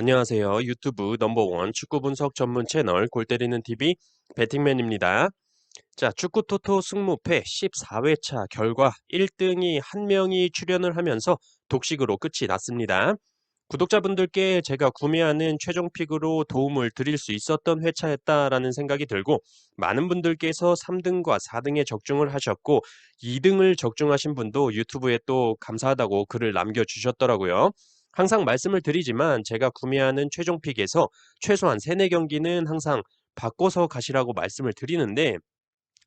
안녕하세요. 유튜브 넘버원 축구 분석 전문 채널 골 때리는 TV 배팅맨입니다. 자, 축구 토토 승무패 14회차 결과 1등이 한 명이 출연을 하면서 독식으로 끝이 났습니다. 구독자분들께 제가 구매하는 최종 픽으로 도움을 드릴 수 있었던 회차였다라는 생각이 들고 많은 분들께서 3등과 4등에 적중을 하셨고 2등을 적중하신 분도 유튜브에 또 감사하다고 글을 남겨주셨더라고요. 항상 말씀을 드리지만 제가 구매하는 최종 픽에서 최소한 3, 4경기는 항상 바꿔서 가시라고 말씀을 드리는데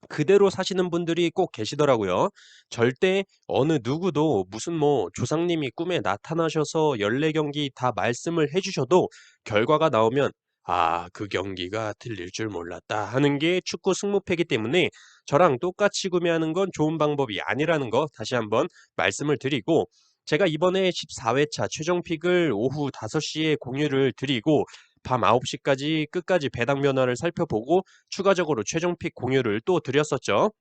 그대로 사시는 분들이 꼭 계시더라고요. 절대 어느 누구도 무슨 뭐 조상님이 꿈에 나타나셔서 14경기 다 말씀을 해주셔도 결과가 나오면 아, 그 경기가 틀릴 줄 몰랐다 하는 게 축구 승무패기 때문에 저랑 똑같이 구매하는 건 좋은 방법이 아니라는 거 다시 한번 말씀을 드리고 제가 이번에 14회차 최종 픽을 오후 5시에 공유를 드리고 밤 9시까지 끝까지 배당 변화를 살펴보고 추가적으로 최종 픽 공유를 또 드렸었죠.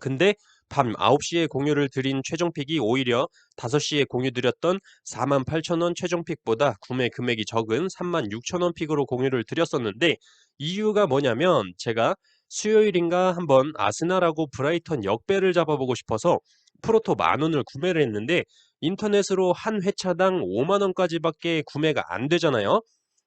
근데 밤 9시에 공유를 드린 최종 픽이 오히려 5시에 공유 드렸던 48,000원 최종 픽보다 구매 금액이 적은 36,000원 픽으로 공유를 드렸었는데 이유가 뭐냐면 제가 수요일인가 한번 아스날하고 브라이턴 역배를 잡아보고 싶어서 프로토 만 원을 구매를 했는데 인터넷으로 한 회차당 5만 원까지밖에 구매가 안 되잖아요.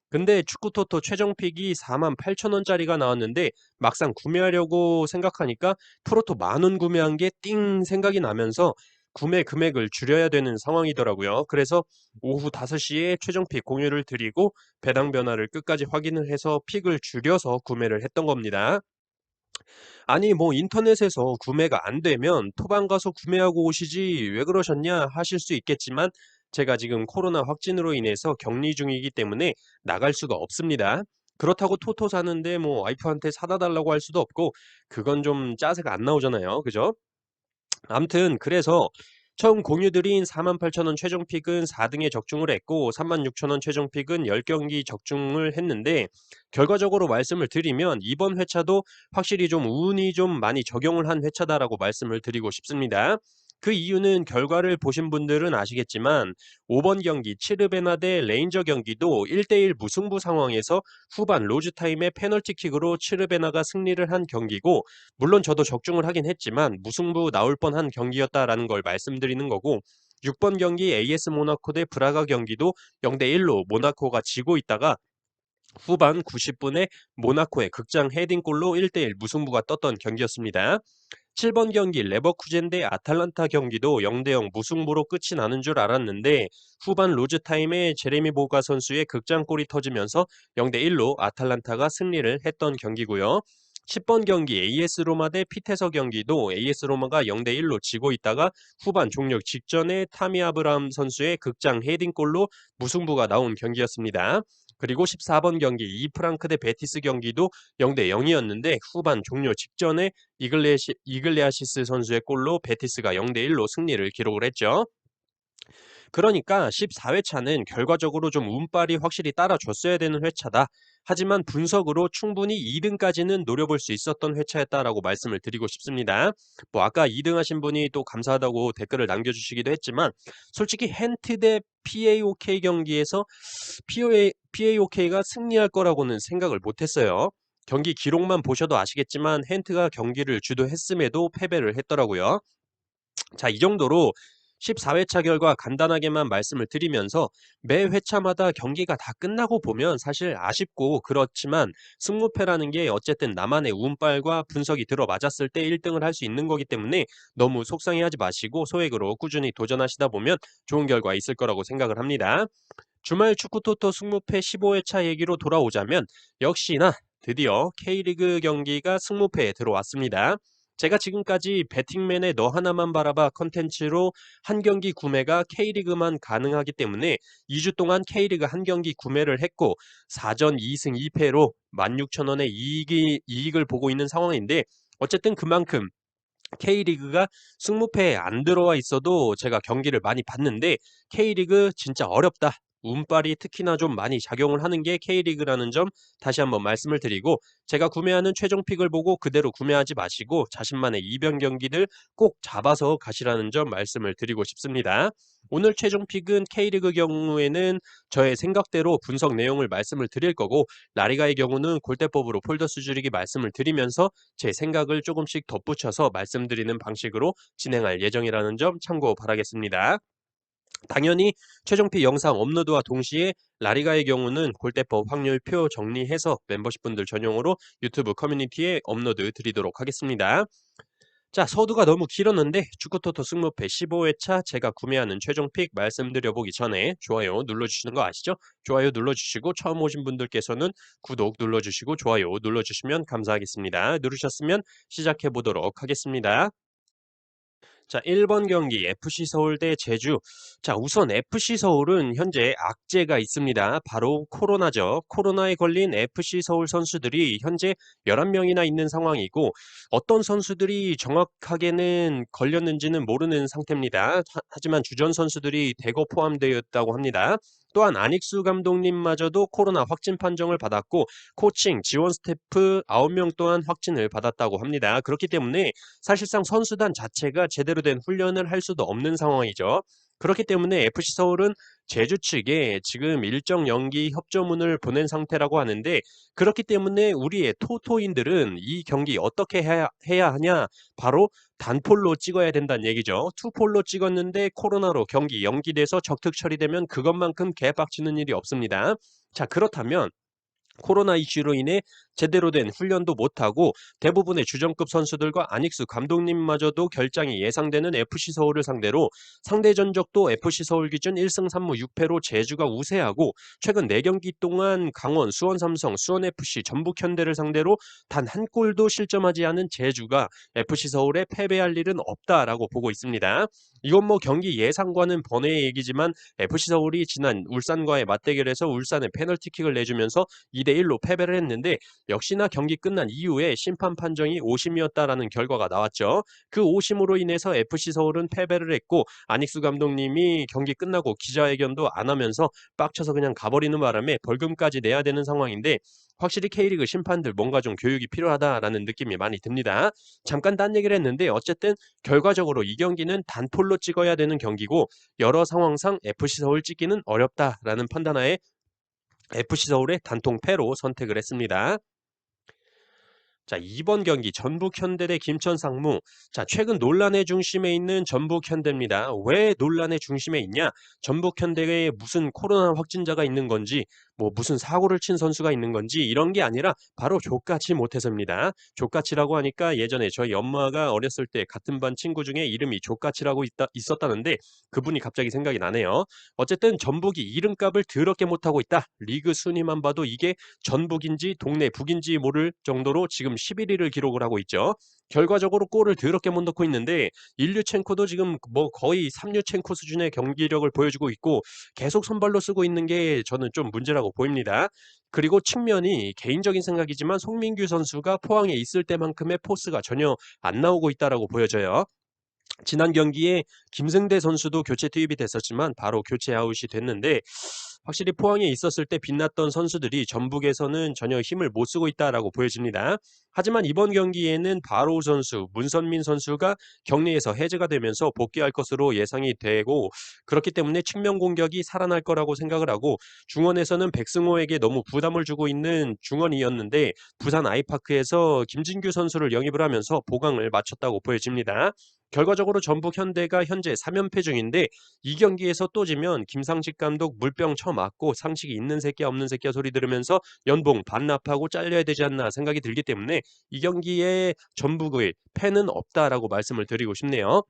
근데 축구토토 최종 픽이 48,000원짜리가 나왔는데 막상 구매하려고 생각하니까 프로토 만원 구매한 게 띵 생각이 나면서 구매 금액을 줄여야 되는 상황이더라고요. 그래서 오후 5시에 최종 픽 공유를 드리고 배당 변화를 끝까지 확인을 해서 픽을 줄여서 구매를 했던 겁니다. 아니 뭐 인터넷에서 구매가 안 되면 토방 가서 구매하고 오시지 왜 그러셨냐 하실 수 있겠지만 제가 지금 코로나 확진으로 인해서 격리 중이기 때문에 나갈 수가 없습니다. 그렇다고 토토 사는데 뭐 와이프한테 사다 달라고 할 수도 없고 그건 좀 짜세가 안 나오잖아요. 그죠? 암튼 그래서 처음 공유드린 48,000원 최종 픽은 4등에 적중을 했고 36,000원 최종 픽은 10경기 적중을 했는데 결과적으로 말씀을 드리면 이번 회차도 확실히 좀 운이 좀 많이 적용을 한 회차다라고 말씀을 드리고 싶습니다. 그 이유는 결과를 보신 분들은 아시겠지만 5번 경기 치르베나 대 레인저 경기도 1대1 무승부 상황에서 후반 로즈타임에 페널티킥으로 치르베나가 승리를 한 경기고 물론 저도 적중을 하긴 했지만 무승부 나올 뻔한 경기였다라는 걸 말씀드리는 거고 6번 경기 AS 모나코 대 브라가 경기도 0대1로 모나코가 지고 있다가 후반 90분에 모나코의 극장 헤딩골로 1대1 무승부가 떴던 경기였습니다. 7번 경기 레버쿠젠 대 아탈란타 경기도 0대0 무승부로 끝이 나는 줄 알았는데 후반 로즈 타임에 제레미 보가 선수의 극장골이 터지면서 0대1로 아탈란타가 승리를 했던 경기고요. 10번 경기 AS 로마 대 피테서 경기도 AS 로마가 0대 1로 지고 있다가 후반 종료 직전에 타미 아브람 선수의 극장 헤딩골로 무승부가 나온 경기였습니다. 그리고 14번 경기 이프랑크 대 베티스 경기도 0대 0이었는데 후반 종료 직전에 이글레시, 이글레아시스 선수의 골로 베티스가 0대 1로 승리를 기록을 했죠. 그러니까 14회차는 결과적으로 좀 운빨이 확실히 따라줬어야 되는 회차다. 하지만 분석으로 충분히 2등까지는 노려볼 수 있었던 회차였다라고 말씀을 드리고 싶습니다. 뭐 아까 2등 하신 분이 또 감사하다고 댓글을 남겨주시기도 했지만 솔직히 헨트 대 PAOK 경기에서 POA, PAOK가 승리할 거라고는 생각을 못했어요. 경기 기록만 보셔도 아시겠지만 헨트가 경기를 주도했음에도 패배를 했더라고요. 자, 이 정도로 14회차 결과 간단하게만 말씀을 드리면서 매 회차마다 경기가 다 끝나고 보면 사실 아쉽고 그렇지만 승무패라는 게 어쨌든 나만의 운빨과 분석이 들어맞았을 때 1등을 할 수 있는 거기 때문에 너무 속상해하지 마시고 소액으로 꾸준히 도전하시다 보면 좋은 결과 있을 거라고 생각을 합니다. 주말 축구토토 승무패 15회차 얘기로 돌아오자면 역시나 드디어 K리그 경기가 승무패에 들어왔습니다. 제가 지금까지 배팅맨의 너 하나만 바라봐 컨텐츠로 한 경기 구매가 K리그만 가능하기 때문에 2주 동안 K리그 한 경기 구매를 했고 4전 2승 2패로 16,000원의 이익이, 이익을 보고 있는 상황인데 어쨌든 그만큼 K리그가 승무패에 안 들어와 있어도 제가 경기를 많이 봤는데 K리그 진짜 어렵다. 운빨이 특히나 좀 많이 작용을 하는 게 K리그라는 점 다시 한번 말씀을 드리고 제가 구매하는 최종 픽을 보고 그대로 구매하지 마시고 자신만의 이변 경기들 꼭 잡아서 가시라는 점 말씀을 드리고 싶습니다. 오늘 최종 픽은 K리그 경우에는 저의 생각대로 분석 내용을 말씀을 드릴 거고 라리가의 경우는 골대법으로 폴더스 줄이기 말씀을 드리면서 제 생각을 조금씩 덧붙여서 말씀드리는 방식으로 진행할 예정이라는 점 참고 바라겠습니다. 당연히 최종픽 영상 업로드와 동시에 라리가의 경우는 골대법 확률표 정리해서 멤버십 분들 전용으로 유튜브 커뮤니티에 업로드 드리도록 하겠습니다. 자, 서두가 너무 길었는데 축구토토 승무패 15회차 제가 구매하는 최종픽 말씀드려보기 전에 좋아요 눌러주시는 거 아시죠? 좋아요 눌러주시고 처음 오신 분들께서는 구독 눌러주시고 좋아요 눌러주시면 감사하겠습니다. 누르셨으면 시작해보도록 하겠습니다. 자, 1번 경기 FC 서울 대 제주. 자, 우선 FC 서울은 현재 악재가 있습니다. 바로 코로나죠. 코로나에 걸린 FC 서울 선수들이 현재 11명이나 있는 상황이고 어떤 선수들이 정확하게는 걸렸는지는 모르는 상태입니다. 하지만 주전 선수들이 대거 포함되었다고 합니다. 또한 안익수 감독님마저도 코로나 확진 판정을 받았고 코칭, 지원 스태프 9명 또한 확진을 받았다고 합니다. 그렇기 때문에 사실상 선수단 자체가 제대로 된 훈련을 할 수도 없는 상황이죠. 그렇기 때문에 FC 서울은 제주 측에 지금 일정 연기 협조문을 보낸 상태라고 하는데 그렇기 때문에 우리의 토토인들은 이 경기 어떻게 해야, 해야 하냐 바로 단폴로 찍어야 된다는 얘기죠. 투폴로 찍었는데 코로나로 경기 연기돼서 적특 처리되면 그것만큼 개빡치는 일이 없습니다. 자 그렇다면 코로나 이슈로 인해 제대로 된 훈련도 못하고 대부분의 주전급 선수들과 안익수 감독님마저도 결장이 예상되는 FC 서울을 상대로 상대 전적도 FC 서울 기준 1승 3무 6패로 제주가 우세하고 최근 4경기 동안 강원, 수원 삼성, 수원 FC, 전북 현대를 상대로 단 한 골도 실점하지 않은 제주가 FC 서울에 패배할 일은 없다라고 보고 있습니다. 이건 뭐 경기 예상과는 번외의 얘기지만 FC 서울이 지난 울산과의 맞대결에서 울산에 페널티킥을 내주면서 2대 1로 패배를 했는데 역시나 경기 끝난 이후에 심판 판정이 오심이었다라는 결과가 나왔죠. 그 오심으로 인해서 FC 서울은 패배를 했고 안익수 감독님이 경기 끝나고 기자회견도 안 하면서 빡쳐서 그냥 가버리는 바람에 벌금까지 내야 되는 상황인데 확실히 K리그 심판들 뭔가 좀 교육이 필요하다라는 느낌이 많이 듭니다. 잠깐 딴 얘기를 했는데 어쨌든 결과적으로 이 경기는 단폴로 찍어야 되는 경기고 여러 상황상 FC 서울 찍기는 어렵다라는 판단하에 FC 서울의 단통 패로 선택을 했습니다. 자, 2번 경기 전북 현대 대 김천 상무. 자, 최근 논란의 중심에 있는 전북 현대입니다. 왜 논란의 중심에 있냐? 전북 현대에 무슨 코로나 확진자가 있는 건지, 뭐 무슨 사고를 친 선수가 있는 건지 이런 게 아니라 바로 족같이 못해서입니다. 족같이라고 하니까 예전에 저희 엄마가 어렸을 때 같은 반 친구 중에 이름이 족같이라고 있다, 있었다는데 그분이 갑자기 생각이 나네요. 어쨌든 전북이 이름값을 더럽게 못하고 있다. 리그 순위만 봐도 이게 전북인지 동네 북인지 모를 정도로 지금 11위를 기록을 하고 있죠. 결과적으로 골을 더럽게 못 넣고 있는데 일류첸코도 지금 뭐 거의 3류첸코 수준의 경기력을 보여주고 있고 계속 선발로 쓰고 있는 게 저는 좀 문제라고 보입니다. 그리고 측면이 개인적인 생각이지만 송민규 선수가 포항에 있을 때만큼의 포스가 전혀 안 나오고 있다라고 보여져요. 지난 경기에 김승대 선수도 교체 투입이 됐었지만 바로 교체 아웃이 됐는데 확실히 포항에 있었을 때 빛났던 선수들이 전북에서는 전혀 힘을 못 쓰고 있다라고 보여집니다. 하지만 이번 경기에는 바로 선수, 문선민 선수가 격리에서 해제가 되면서 복귀할 것으로 예상이 되고 그렇기 때문에 측면 공격이 살아날 거라고 생각을 하고 중원에서는 백승호에게 너무 부담을 주고 있는 중원이었는데 부산 아이파크에서 김진규 선수를 영입을 하면서 보강을 마쳤다고 보여집니다. 결과적으로 전북 현대가 현재 3연패 중인데 이 경기에서 또 지면 김상식 감독 물병 쳐맞고 상식이 있는 새끼야 없는 새끼야 소리 들으면서 연봉 반납하고 잘려야 되지 않나 생각이 들기 때문에 이 경기에 전북의 패는 없다라고 말씀을 드리고 싶네요.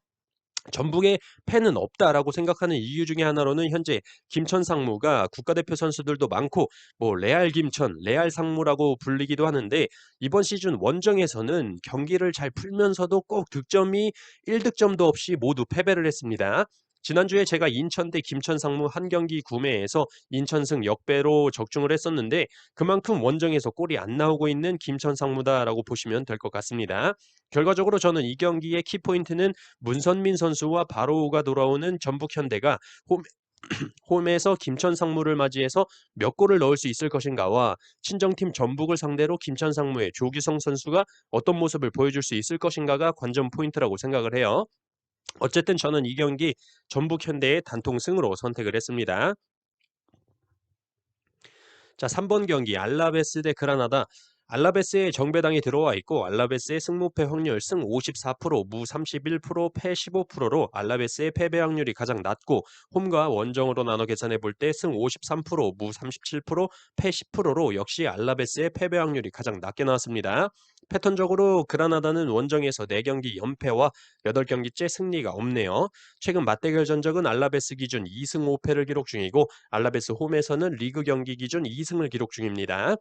전북에 팬은 없다라고 생각하는 이유 중에 하나로는 현재 김천 상무가 국가대표 선수들도 많고 뭐 레알 김천, 레알 상무라고 불리기도 하는데 이번 시즌 원정에서는 경기를 잘 풀면서도 꼭 득점이 1득점도 없이 모두 패배를 했습니다. 지난주에 제가 인천 대 김천 상무 한 경기 구매해서 인천승 역배로 적중을 했었는데 그만큼 원정에서 골이 안 나오고 있는 김천 상무다라고 보시면 될 것 같습니다. 결과적으로 저는 이 경기의 키포인트는 문선민 선수와 바로우가 돌아오는 전북 현대가 홈, 홈에서 김천 상무를 맞이해서 몇 골을 넣을 수 있을 것인가와 친정팀 전북을 상대로 김천 상무의 조규성 선수가 어떤 모습을 보여줄 수 있을 것인가가 관전 포인트라고 생각을 해요. 어쨌든 저는 이 경기 전북 현대의 단통 승으로 선택을 했습니다. 자, 3번 경기 알라베스 대 그라나다. 알라베스의 정배당이 들어와 있고 알라베스의 승무패 확률 승 54%, 무 31%, 패 15%로 알라베스의 패배 확률이 가장 낮고 홈과 원정으로 나눠 계산해 볼 때 승 53%, 무 37%, 패 10%로 역시 알라베스의 패배 확률이 가장 낮게 나왔습니다. 패턴적으로 그라나다는 원정에서 4경기 연패와 8경기째 승리가 없네요. 최근 맞대결 전적은 알라베스 기준 2승 5패를 기록 중이고 알라베스 홈에서는 리그 경기 기준 2승을 기록 중입니다.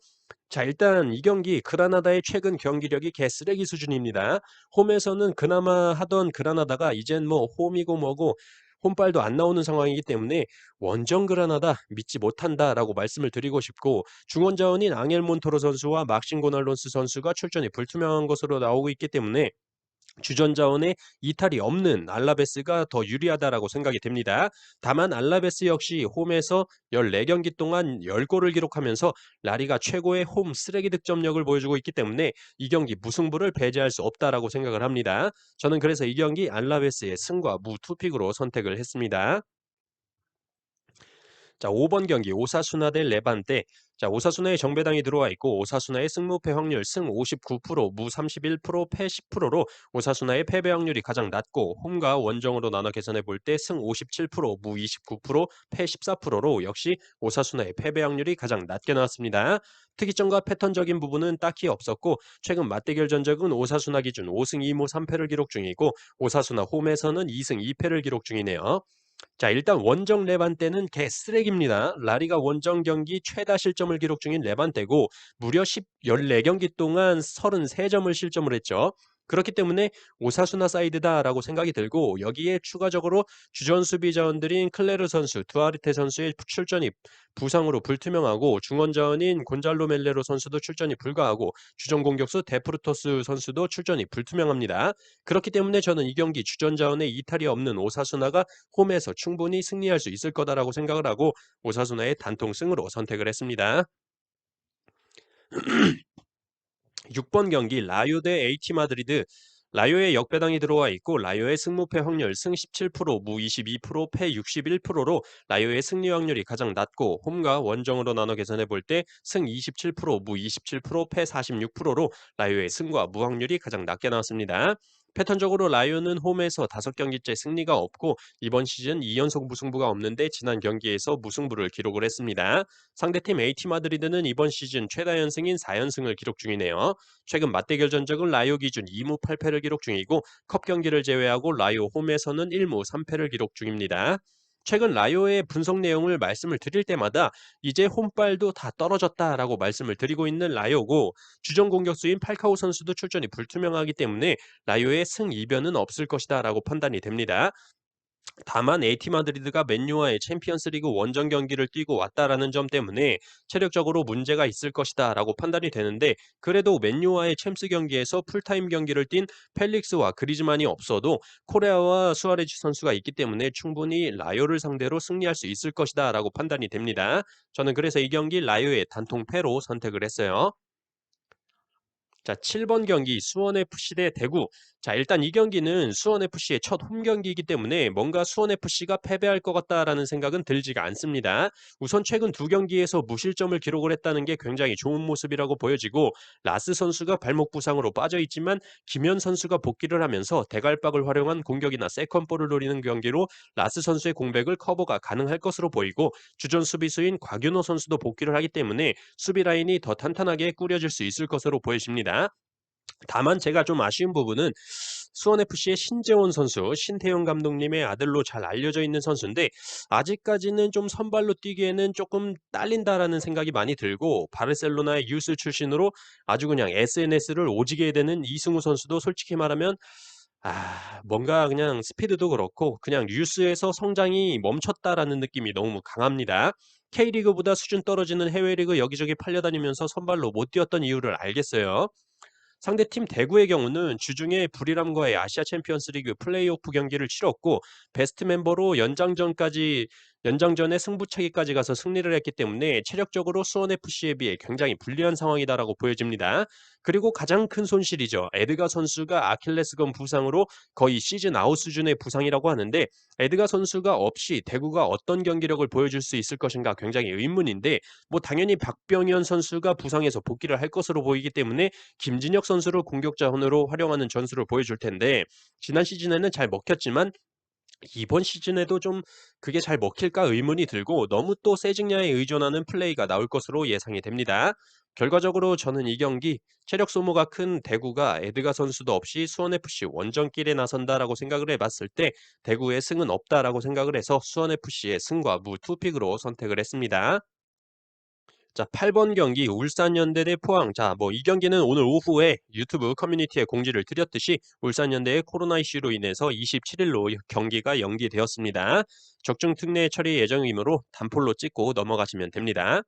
자, 일단 이 경기 그라나다의 최근 경기력이 개쓰레기 수준입니다. 홈에서는 그나마 하던 그라나다가 이젠 뭐 홈이고 뭐고 홈발도 안 나오는 상황이기 때문에 원정 그라나다 믿지 못한다라고 말씀을 드리고 싶고 중원 자원인 앙헬 몬토로 선수와 막신 고날론스 선수가 출전이 불투명한 것으로 나오고 있기 때문에 주전 자원에 이탈이 없는 알라베스가 더 유리하다라고 생각이 됩니다. 다만 알라베스 역시 홈에서 14경기 동안 10골을 기록하면서 라리가 최고의 홈 쓰레기 득점력을 보여주고 있기 때문에 이 경기 무승부를 배제할 수 없다라고 생각을 합니다. 저는 그래서 이 경기 알라베스의 승과 무 투픽으로 선택을 했습니다. 자, 5번 경기 오사수나 대 레반테. 자, 오사수나의 정배당이 들어와 있고 오사수나의 승무패 확률 승 59%, 무 31%, 패 10%로 오사수나의 패배 확률이 가장 낮고 홈과 원정으로 나눠 계산해 볼 때 승 57%, 무 29%, 패 14%로 역시 오사수나의 패배 확률이 가장 낮게 나왔습니다. 특이점과 패턴적인 부분은 딱히 없었고 최근 맞대결 전적은 오사수나 기준 5승 2무 3패를 기록 중이고 오사수나 홈에서는 2승 2패를 기록 중이네요. 자, 일단 원정 레반테는 개 쓰레기입니다. 라리가 원정 경기 최다 실점을 기록 중인 레반테고 무려 10, 14경기 동안 33점을 실점을 했죠. 그렇기 때문에 오사수나 사이드다라고 생각이 들고 여기에 추가적으로 주전 수비 자원들인 클레르 선수, 두아르테 선수의 출전이 부상으로 불투명하고 중원 자원인 곤잘로 멜레로 선수도 출전이 불가하고 주전 공격수 데프르토스 선수도 출전이 불투명합니다. 그렇기 때문에 저는 이 경기 주전 자원에 이탈이 없는 오사수나가 홈에서 충분히 승리할 수 있을 거다라고 생각을 하고 오사수나의 단통 승으로 선택을 했습니다. 6번 경기 라요 대 AT 마드리드 라요의 역배당이 들어와 있고 라요의 승무패 확률 승 17%, 무 22%, 패 61%로 라요의 승리 확률이 가장 낮고 홈과 원정으로 나눠 계산해 볼 때 승 27%, 무 27%, 패 46%로 라요의 승과 무 확률이 가장 낮게 나왔습니다. 패턴적으로 라이온은 홈에서 5경기째 승리가 없고 이번 시즌 2연속 무승부가 없는데 지난 경기에서 무승부를 기록을 했습니다. 상대팀 AT 마드리드는 이번 시즌 최다 연승인 4연승을 기록 중이네요. 최근 맞대결 전적은 라이오 기준 2무 8패를 기록 중이고 컵 경기를 제외하고 라이오 홈에서는 1무 3패를 기록 중입니다. 최근 라이오의 분석 내용을 말씀을 드릴 때마다 이제 홈발도 다 떨어졌다라고 말씀을 드리고 있는 라이오고 주전 공격수인 팔카오 선수도 출전이 불투명하기 때문에 라이오의 승 이변은 없을 것이다라고 판단이 됩니다. 다만 AT 마드리드가 맨유와의 챔피언스리그 원정 경기를 뛰고 왔다라는 점 때문에 체력적으로 문제가 있을 것이다라고 판단이 되는데 그래도 맨유와의 챔스 경기에서 풀타임 경기를 뛴 펠릭스와 그리즈만이 없어도 코레아와 수아레즈 선수가 있기 때문에 충분히 라요를 상대로 승리할 수 있을 것이다라고 판단이 됩니다. 저는 그래서 이 경기 라요의 단통 패로 선택을 했어요. 자, 7번 경기 수원FC 대 대구. 자, 일단 이 경기는 수원FC의 첫 홈 경기이기 때문에 뭔가 수원FC가 패배할 것 같다라는 생각은 들지가 않습니다. 우선 최근 두 경기에서 무실점을 기록을 했다는 게 굉장히 좋은 모습이라고 보여지고 라스 선수가 발목 부상으로 빠져 있지만 김현 선수가 복귀를 하면서 대갈박을 활용한 공격이나 세컨볼을 노리는 경기로 라스 선수의 공백을 커버가 가능할 것으로 보이고 주전 수비수인 곽윤호 선수도 복귀를 하기 때문에 수비 라인이 더 탄탄하게 꾸려질 수 있을 것으로 보여집니다. 다만 제가 좀 아쉬운 부분은 수원FC의 신재원 선수, 신태용 감독님의 아들로 잘 알려져 있는 선수인데 아직까지는 좀 선발로 뛰기에는 조금 딸린다라는 생각이 많이 들고 바르셀로나의 유스 출신으로 아주 그냥 SNS를 오지게 되는 이승우 선수도 솔직히 말하면 아, 뭔가 그냥 스피드도 그렇고 그냥 뉴스에서 성장이 멈췄다라는 느낌이 너무 강합니다. K리그보다 수준 떨어지는 해외 리그 여기저기 팔려다니면서 선발로 못 뛰었던 이유를 알겠어요. 상대 팀 대구의 경우는 주중에 불이람과의 아시아 챔피언스 리그 플레이오프 경기를 치렀고 베스트 멤버로 연장전까지 연장전에 승부차기까지 가서 승리를 했기 때문에 체력적으로 수원FC에 비해 굉장히 불리한 상황이다라고 보여집니다. 그리고 가장 큰 손실이죠. 에드가 선수가 아킬레스건 부상으로 거의 시즌 아웃 수준의 부상이라고 하는데 에드가 선수가 없이 대구가 어떤 경기력을 보여줄 수 있을 것인가 굉장히 의문인데 뭐 당연히 박병현 선수가 부상해서 복귀를 할 것으로 보이기 때문에 김진혁 선수를 공격자원으로 활용하는 전술을 보여줄 텐데 지난 시즌에는 잘 먹혔지만 이번 시즌에도 좀 그게 잘 먹힐까 의문이 들고 너무 또 세징야에 의존하는 플레이가 나올 것으로 예상이 됩니다. 결과적으로 저는 이 경기 체력 소모가 큰 대구가 에드가 선수도 없이 수원FC 원정길에 나선다라고 생각을 해봤을 때 대구의 승은 없다라고 생각을 해서 수원FC의 승과 무 투픽으로 선택을 했습니다. 자, 8번 경기 울산연대 대 포항. 자, 뭐 이 경기는 오늘 오후에 유튜브 커뮤니티에 공지를 드렸듯이 울산연대의 코로나 이슈로 인해서 27일로 경기가 연기되었습니다. 적중 특례 처리 예정이므로 단폴로 찍고 넘어가시면 됩니다.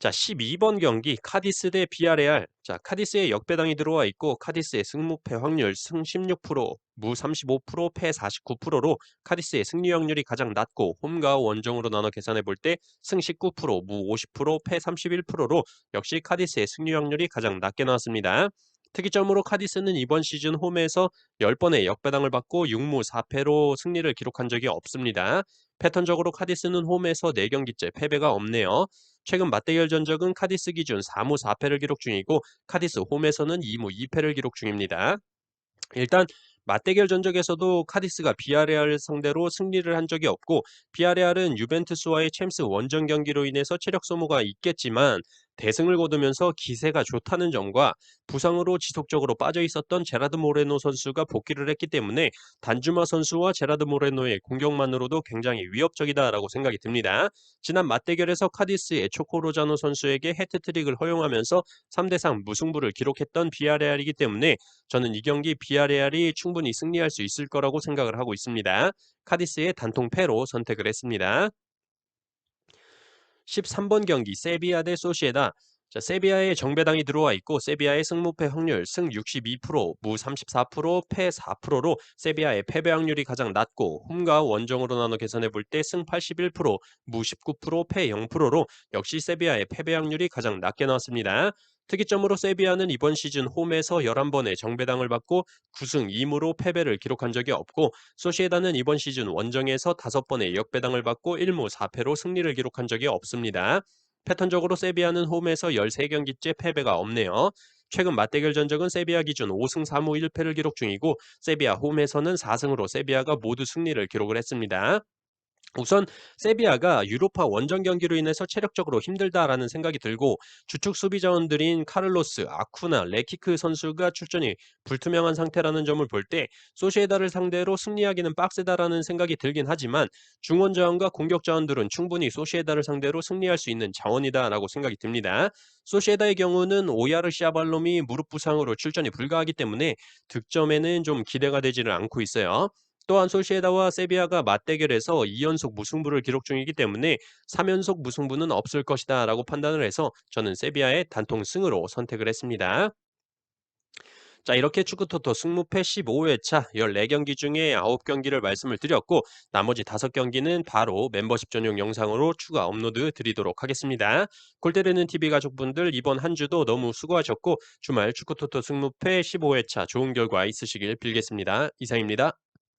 자, 12번 경기 카디스 대 비아레알. 자, 카디스의 역배당이 들어와 있고 카디스의 승무패 확률 승 16%, 무 35%, 패 49%로 카디스의 승리 확률이 가장 낮고 홈과 원정으로 나눠 계산해 볼 때 승 19%, 무 50%, 패 31%로 역시 카디스의 승리 확률이 가장 낮게 나왔습니다. 특이점으로 카디스는 이번 시즌 홈에서 10번의 역배당을 받고 6무 4패로 승리를 기록한 적이 없습니다. 패턴적으로 카디스는 홈에서 4경기째 패배가 없네요. 최근 맞대결 전적은 카디스 기준 4무 4패를 기록 중이고 카디스 홈에서는 2무 2패를 기록 중입니다. 일단 맞대결 전적에서도 카디스가 비아레알 상대로 승리를 한 적이 없고 비아레알은 유벤투스와의 챔스 원정 경기로 인해서 체력 소모가 있겠지만 대승을 거두면서 기세가 좋다는 점과 부상으로 지속적으로 빠져 있었던 제라드 모레노 선수가 복귀를 했기 때문에 단주마 선수와 제라드 모레노의 공격만으로도 굉장히 위협적이다라고 생각이 듭니다. 지난 맞대결에서 카디스의 초코로자노 선수에게 해트트릭을 허용하면서 3대3 무승부를 기록했던 비아레알이기 때문에 저는 이 경기 비아레알이 충분히 승리할 수 있을 거라고 생각을 하고 있습니다. 카디스의 단통 패로 선택을 했습니다. 13번 경기 세비야 대 소시에다. 자, 세비야의 정배당이 들어와 있고 세비야의 승무패 확률 승 62%, 무 34%, 패 4%로 세비야의 패배 확률이 가장 낮고 홈과 원정으로 나눠 계산해 볼 때 승 81%, 무 19%, 패 0%로 역시 세비야의 패배 확률이 가장 낮게 나왔습니다. 특이점으로 세비야는 이번 시즌 홈에서 11번의 정배당을 받고 9승 2무로 패배를 기록한 적이 없고 소시에다는 이번 시즌 원정에서 5번의 역배당을 받고 1무 4패로 승리를 기록한 적이 없습니다. 패턴적으로 세비야는 홈에서 13경기째 패배가 없네요. 최근 맞대결 전적은 세비야 기준 5승 3무 1패를 기록 중이고 세비야 홈에서는 4승으로 세비야가 모두 승리를 기록을 했습니다. 우선 세비야가 유로파 원정 경기로 인해서 체력적으로 힘들다라는 생각이 들고 주축 수비 자원들인 카를로스, 아쿠나, 레키크 선수가 출전이 불투명한 상태라는 점을 볼 때 소시에다를 상대로 승리하기는 빡세다라는 생각이 들긴 하지만 중원 자원과 공격 자원들은 충분히 소시에다를 상대로 승리할 수 있는 자원이다라고 생각이 듭니다. 소시에다의 경우는 오야르 시아발롬이 무릎 부상으로 출전이 불가하기 때문에 득점에는 좀 기대가 되지를 않고 있어요. 또한 소시에다와 세비야가 맞대결에서 2연속 무승부를 기록 중이기 때문에 3연속 무승부는 없을 것이다 라고 판단을 해서 저는 세비야의 단통 승으로 선택을 했습니다. 자, 이렇게 축구토토 승무패 15회차 14경기 중에 9경기를 말씀을 드렸고 나머지 5경기는 바로 멤버십 전용 영상으로 추가 업로드 드리도록 하겠습니다. 골때리는 TV 가족분들 이번 한 주도 너무 수고하셨고 주말 축구토토 승무패 15회차 좋은 결과 있으시길 빌겠습니다. 이상입니다.